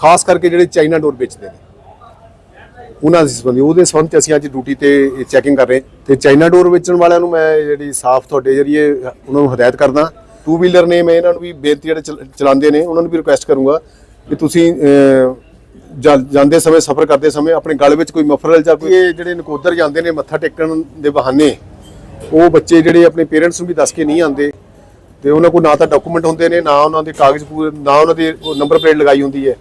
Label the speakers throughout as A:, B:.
A: ਖਾਸ ਕਰਕੇ ਜਿਹੜੇ ਚਾਈਨਾ ਡੋਰ ਵੇਚਦੇ ਨੇ। ਉਹਨਾਂ ਦੇ ਸੰਬੰਧੀ ਉਹਦੇ ਸੰਬੰਧ 'ਚ ਅਸੀਂ ਅੱਜ ਡਿਊਟੀ ਤੇ ਚੈਕਿੰਗ ਕਰ ਰਹੇ ਹਾਂ। ਤੇ ਚਾਈਨਾ ਡੋਰ ਵੇਚਣ ਵਾਲਿਆਂ ਨੂੰ ਮੈਂ ਜਿਹੜੀ ਸਾਫ਼ ਤੁਹਾਡੇ ਜਰੀਏ ਉਹਨਾਂ ਨੂੰ ਹਦਾਇਤ ਕਰਦਾ। ਟੂ ਵੀਲਰ ਨੇ ਮੈਂ ਇਹਨਾਂ ਨੂੰ ਵੀ ਬੇਨਤੀ ਜਿਹੜੇ ਚਲ- ਚਲਾਉਂਦੇ ਨੇ ਉਹਨਾਂ ਨੂੰ ਵੀ ਰਿਕੁਐਸਟ ਕਰੂੰਗਾ ਕਿ ਤੁਸੀਂ ਅਹ, ਜਾਂਦੇ ਸਮੇਂ ਸਫ਼ਰ ਕਰਦੇ ਸਮੇਂ ਆਪਣੇ ਗਲ ਵਿੱਚ ਕੋਈ ਮਫਰਲ ਜਾਂ ਕੋਈ ਇਹ ਜਿਹੜੇ ਨਕੋਦਰ ਜਾਂਦੇ ਨੇ ਮੱਥਾ ਟੇਕਣ ਦੇ ਬਹਾਨੇ ਉਹ ਬੱਚੇ ਜਿਹੜੇ ਆਪਣੇ ਪੇਰੈਂਟਸ ਨੂੰ ਵੀ ਦੱਸ ਕੇ ਨਹੀਂ ਆਉਂਦੇ। ਤੇ ਉਹਨਾਂ ਕੋਲ ਨਾ ਤਾਂ ਡਾਕੂਮੈਂਟ ਹੁੰਦੇ ਨੇ ਨਾ ਉਹਨਾਂ ਦੇ ਕਾਗਜ਼ ਪੂਰੇ ਨਾ ਉਹਨਾਂ ਦੀ ਨੰਬਰ ਪਲੇਟ ਲਗਾਈ ਹੁੰਦੀ ਹੈ।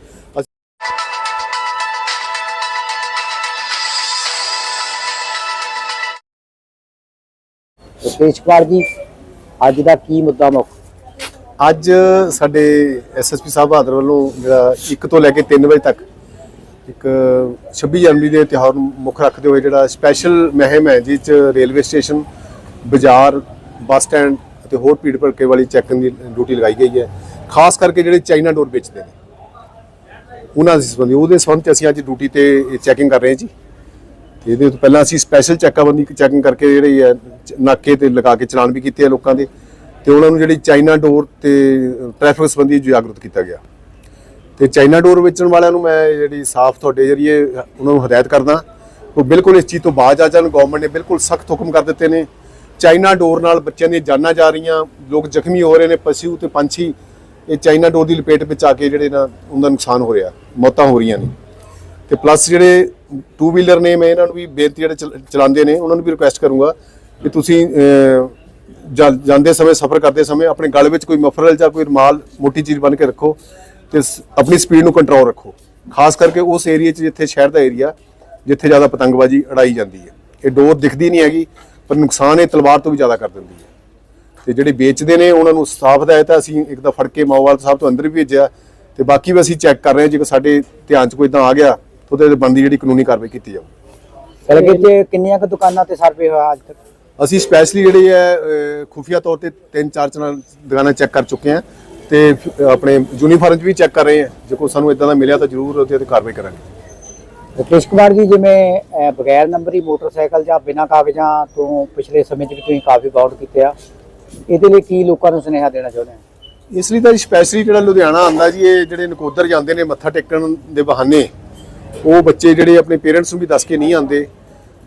A: ਅਸੀਂ
B: ਰਤੇਸ਼ ਕੁਮਾਰ ਜੀ, ਅੱਜ ਦਾ ਕੀ ਮੁੱਦਾ ਮੁੱਖ?
A: ਅੱਜ ਸਾਡੇ ਐਸਐਸਪੀ ਸਾਹਿਬ ਬਹਾਦਰ ਵੱਲੋਂ ਜਿਹੜਾ 1 ਤੋਂ ਲੈ ਕੇ 3 ਵਜੇ ਤੱਕ ਇੱਕ 26 ਜਨਵਰੀ ਦੇ ਤਿਉਹਾਰ ਨੂੰ ਮੁੱਖ ਰੱਖਦੇ ਹੋਏ ਜਿਹੜਾ ਸਪੈਸ਼ਲ ਮਹਿਮ ਹੈ, ਜਿਸ ਚ ਰੇਲਵੇ ਸਟੇਸ਼ਨ, ਬਾਜ਼ਾਰ, ਬੱਸ ਸਟੈਂਡ ਅਤੇ ਹੋਰ ਭੀੜ ਭੜਕੇ ਵਾਲੀ ਚੈਕਿੰਗ ਦੀ ਡਿਊਟੀ ਲਗਾਈ ਗਈ ਹੈ। ਖਾਸ ਕਰਕੇ ਜਿਹੜੇ ਚਾਈਨਾ ਡੋਰ ਵੇਚਦੇ ਨੇ, ਉਹਨਾਂ ਦੇ ਸੰਬੰਧੀ, ਉਹਦੇ ਸੰਬੰਧ 'ਚ ਅਸੀਂ ਅੱਜ ਡਿਊਟੀ ਤੇ ਚੈਕਿੰਗ ਕਰ ਰਹੇ ਹਾਂ ਜੀ। ਇਹਦੇ ਤੋਂ ਪਹਿਲਾਂ ਅਸੀਂ ਸਪੈਸ਼ਲ ਚੈੱਕਾਬੰਦੀ ਚੈਕਿੰਗ ਕਰਕੇ ਜਿਹੜੀ ਹੈ ਨਾਕੇ ਤੇ ਲਗਾ ਕੇ ਚਲਾਨ ਵੀ ਕੀਤੇ ਆ ਲੋਕਾਂ ਦੇ ਤੇ ਉਹਨਾਂ ਨੂੰ ਜਿਹੜੀ ਚਾਈਨਾ ਡੋਰ ਤੇ ਟ੍ਰੈਫਿਕ ਸੰਬੰਧੀ ਜਾਗਰੂਕ ਕੀਤਾ ਗਿਆ। ਤੇ ਚਾਈਨਾ ਡੋਰ ਵੇਚਣ ਵਾਲਿਆਂ ਨੂੰ ਮੈਂ ਜਿਹੜੀ ਸਾਫ਼ ਤੁਹਾਡੇ ਜਰੀਏ ਉਹਨਾਂ ਨੂੰ ਹਦਾਇਤ ਕਰਦਾ, ਉਹ ਬਿਲਕੁਲ ਇਸ ਚੀਜ਼ ਤੋਂ ਬਾਅਦ ਆ ਜਾਣ ਗਵਰਨਮੈਂਟ ਨੇ ਬਿਲਕੁਲ ਸਖਤ ਹੁਕਮ ਕਰ ਦਿੱਤੇ ਨੇ। ਚਾਈਨਾ ਡੋਰ ਨਾਲ ਬੱਚਿਆਂ ਦੀਆਂ ਜਾਨਾਂ ਜਾ ਰਹੀਆਂ, ਲੋਕ ਜ਼ਖਮੀ ਹੋ ਰਹੇ ਨੇ, ਪਸ਼ੂ ਤੇ ਪੰਛੀ, ਇਹ ਚਾਈਨਾ ਡੋਰ ਦੀ ਲਪੇਟ ਵਿੱਚ ਆ ਕੇ ਜਿਹੜੇ ਨਾ ਉਹਦਾ ਨੁਕਸਾਨ ਹੋ ਰਿਹਾ, ਮੌਤਾਂ ਹੋ ਰਹੀਆਂ ਨੇ। ਤੇ ਪਲੱਸ ਜਿਹੜੇ ਟੂ ਵੀਲਰ ਨੇ ਮੈਂ ਇਹਨਾਂ ਨੂੰ ਵੀ ਬੇਨਤੀ ਜਿਹੜੇ ਚਲ- ਚਲਾਉਂਦੇ ਨੇ ਉਹਨਾਂ ਨੂੰ ਵੀ ਰਿਕੁਐਸਟ ਕਰੂੰਗਾ ਕਿ ਤੁਸੀਂ ਅਹ, ਜਾਂਦੇ ਸਮੇਂ ਸਫ਼ਰ ਕਰਦੇ ਸਮੇਂ ਆਪਣੇ ਗਲ ਵਿੱਚ ਕੋਈ ਮਫਰਲ ਜਾਂ ਕੋਈ ਰੁਮਾਲ ਮੋਟੀ ਚੀਜ਼ ਬੰਨ ਕੇ ਰੱਖੋ ਤੇ ਆਪਣੀ ਸਪੀਡ ਨੂੰ ਕੰਟਰੋਲ ਰੱਖੋ। ਖਾਸ ਕਰਕੇ ਉਸ ਏਰੀਆ 'ਚ ਜਿੱਥੇ ਸ਼ਹਿਰ ਦਾ ਏਰੀਆ ਜਿੱਥੇ ਜ਼ਿਆਦਾ ਪਤੰਗਬਾਜ਼ੀ ਅੜਾਈ ਜਾਂਦੀ ਹੈ। ਇਹ ਡੋਰ ਦਿਖਦੀ ਨਹੀਂ ਹੈਗੀ ਪਰ ਨੁਕਸਾਨ ਇਹ ਤਲਵਾਰ ਤੋਂ ਵੀ ਜ਼ਿਆਦਾ ਕਰ ਦਿੰਦੀ ਹੈ। ਤੇ ਜਿਹੜੇ ਵੇਚਦੇ ਨੇ ਉਹਨਾਂ ਨੂੰ ਸਾਫ਼ ਹਦਾਇਤ ਹੈ ਅਸੀਂ ਇੱਕ ਤਾਂ ਫੜ ਕੇ ਮਾਓਵਾਲ ਸਾਹਿਬ ਤੋਂ ਅੰਦਰ ਵੀ ਭੇਜਿਆ ਤੇ ਬਾਕੀ ਵੀ ਅਸੀਂ ਚੈੱਕ ਕਰ ਰਹੇ ਹਾਂ ਜੇਕਰ ਸਾਡੇ ਧਿਆਨ 'ਚ ਕੋਈ ਇਦਾਂ ਆ ਗਿਆ ਉਹਦੇ ਤੇ ਬੰਦੀ ਜਿਹੜੀ ਕਾਨੂੰਨੀ ਕਾਰਵਾਈ ਕੀਤੀ ਜਾਊ।
B: ਸਰਗੇ 'ਚ ਕਿੰਨੀਆਂ ਕੁ ਦੁਕਾਨਾਂ ਤੇ ਸਰਵੇ ਹੋਇਆ ਅੱਜ ਤੱਕ?
A: ਅਸੀਂ ਸਪੈਸ਼ਲੀ ਜਿਹੜੇ ਹੈ ਖੁਫੀਆ ਤੌਰ ਤੇ ਤਿੰਨ ਚਾਰ ਚਨਾਂ ਦੁਕਾਨਾਂ ਚੈੱਕ ਕਰ ਚੁੱਕੇ ਹਾਂ ਤੇ ਆਪਣੇ ਯੂਨੀਫਾਰਮ 'ਚ ਵੀ ਚੈੱਕ ਕਰ ਰਹੇ ਹਾਂ। ਜੇ ਕੋਈ ਸਾਨੂੰ ਇਦਾਂ ਦਾ ਮਿਲਿਆ ਤਾਂ ਜ਼ਰੂਰ ਉਹਦੇ ਤੇ ਕਾਰਵਾਈ ਕਰਾਂਗੇ।
B: ਰਤੇਸ਼ ਕੁਮਾਰ ਜੀ ਜਿਵੇਂ ਬਗੈਰ ਨੰਬਰੀ ਮੋਟਰਸਾਈਕਲ ਜਾਂ ਬਿਨਾਂ ਕਾਗਜ਼ਾਂ ਤੋਂ ਪਿਛਲੇ ਸਮੇਂ 'ਚ ਵੀ ਤੁਸੀਂ ਕਾਫੀ ਬਾਉਂਡ ਕੀਤੇ ਆ ਇਹਦੇ ਲਈ ਕੀ ਲੋਕਾਂ ਨੂੰ ਸੁਨੇਹਾ ਦੇਣਾ ਚਾਹੁੰਦੇ ਆ
A: ਇਸ ਲਈ ਤਾਂ ਸਪੈਸ਼ਲੀ ਜਿਹੜਾ ਲੁਧਿਆਣਾ ਆਂਦਾ ਜੀ ਇਹ ਜਿਹੜੇ ਨਕੋਦਰ ਜਾਂਦੇ ਨੇ ਮੱਥਾ ਟੇਕਣ ਦੇ ਬਹਾਨੇ ਉਹ ਬੱਚੇ ਜਿਹੜੇ ਆਪਣੇ ਪੇਰੈਂਟਸ ਨੂੰ ਵੀ ਦੱਸ ਕੇ ਨਹੀਂ ਆਉਂਦੇ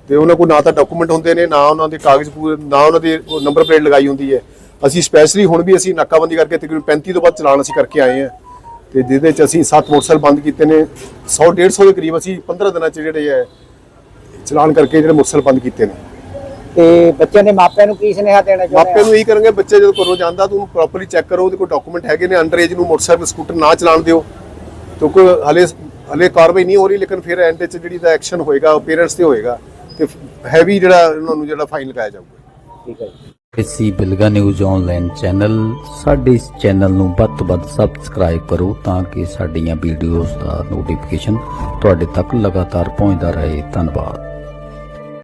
A: ਤੇ ਉਹਨਾਂ ਕੋਲ ਨਾ ਤਾਂ ਡਾਕੂਮੈਂਟ ਹੁੰਦੇ ਨੇ ਨਾ ਉਹਨਾਂ ਦੇ ਕਾਗਜ਼ ਪੂਰੇ ਨਾ ਉਹਨਾਂ ਦੇ ਨੰਬਰ ਪਲੇਟ ਲਗਾਈ ਹੁੰਦੀ ਹੈ। ਅਸੀਂ ਸਪੈਸ਼ਲੀ ਹੁਣ ਵੀ ਅਸੀਂ ਨਾਕਾਬੰਦੀ ਕਰਕੇ ਤਕਰੀਬਨ 35 ਤੋਂ ਵੱਧ ਚਲਾਨ ਅਸੀਂ ਕਰਕੇ ਆਏ ਹਾਂ ਤੇ ਜਿਹਦੇ ਚ ਅਸੀਂ 7 ਮੋਟਰਸਾਈਕਲ ਬੰਦ ਕੀਤੇ ਨੇ 100 150 ਦੇ ਕਰੀਬ ਅਸੀਂ 15 ਦਿਨਾਂ ਚ ਜਿਹੜੇ ਹੈ ਚਲਾਨ ਕਰਕੇ ਜਿਹੜੇ ਮੋਟਰਸਾਈਕਲ ਬੰਦ ਕੀਤੇ ਨੇ।
B: ਤੇ ਬੱਚਿਆਂ ਦੇ ਮਾਪਿਆਂ ਨੂੰ ਕੀ ਸੁਨੇਹਾ ਦੇਣਾ ਚਾਹੁੰਦੇ
A: ਨੂੰ ਇਹੀ ਕਰਨਗੇ ਬੱਚੇ ਜਦੋਂ ਘਰੋਂ ਜਾਂਦਾ ਤਾਂ ਪ੍ਰੋਪਰਲੀ ਚੈੱਕ ਕਰੋ ਉਹਦੇ ਕੋਲ ਡਾਕੂਮੈਂਟ ਹੈਗੇ ਨੇ ਅੰਡਰ ਏਜ ਨੂੰ ਮੋਟਰਸਾਈਕਲ ਸਕੂਟਰ ਨਾ ਚਲਾਉਣ ਦਿਓ। ਕਿਉਂਕਿ ਹਲੇ ਹਲੇ ਕਾਰਵਾਈ ਨਹੀਂ ਹੋ ਰਹੀ, ਲੇਕਿਨ ਫਿਰ ਐਂਡ 'ਚ ਜਿਹੜੀ ਦਾ ਐਕਸ਼ਨ ਹੋਏਗਾ, ਉਹ ਪੇਰੈਂਟਸ ਤੇ ਹੋਏਗਾ, ਤੇ ਹੈਵੀ ਜਿਹੜਾ ਉਹਨਾਂ ਨੂੰ ਜਿਹੜਾ ਫਾਈਨ ਲਗਾਇਆ ਜਾਊਗਾ।
B: ਠੀਕ ਹੈ ਜੀ।
C: ਬਿਲਗਾ ਨਿਊਜ਼ ਆਨਲਾਈਨ ਚੈਨਲ ਸਾਡੇ ਇਸ ਚੈਨਲ ਨੂੰ ਵੱਧ ਵੱਧ ਸਬਸਕ੍ਰਾਈਬ ਕਰੋ ਤਾਂ ਕਿ ਸਾਡੀਆਂ ਵੀਡੀਓਜ਼ ਦਾ ਨੋਟੀਫਿਕੇਸ਼ਨ ਤੁਹਾਡੇ ਤੱਕ ਲਗਾਤਾਰ ਪਹੁੰਚਦਾ ਰਹੇ। ਧੰਨਵਾਦ।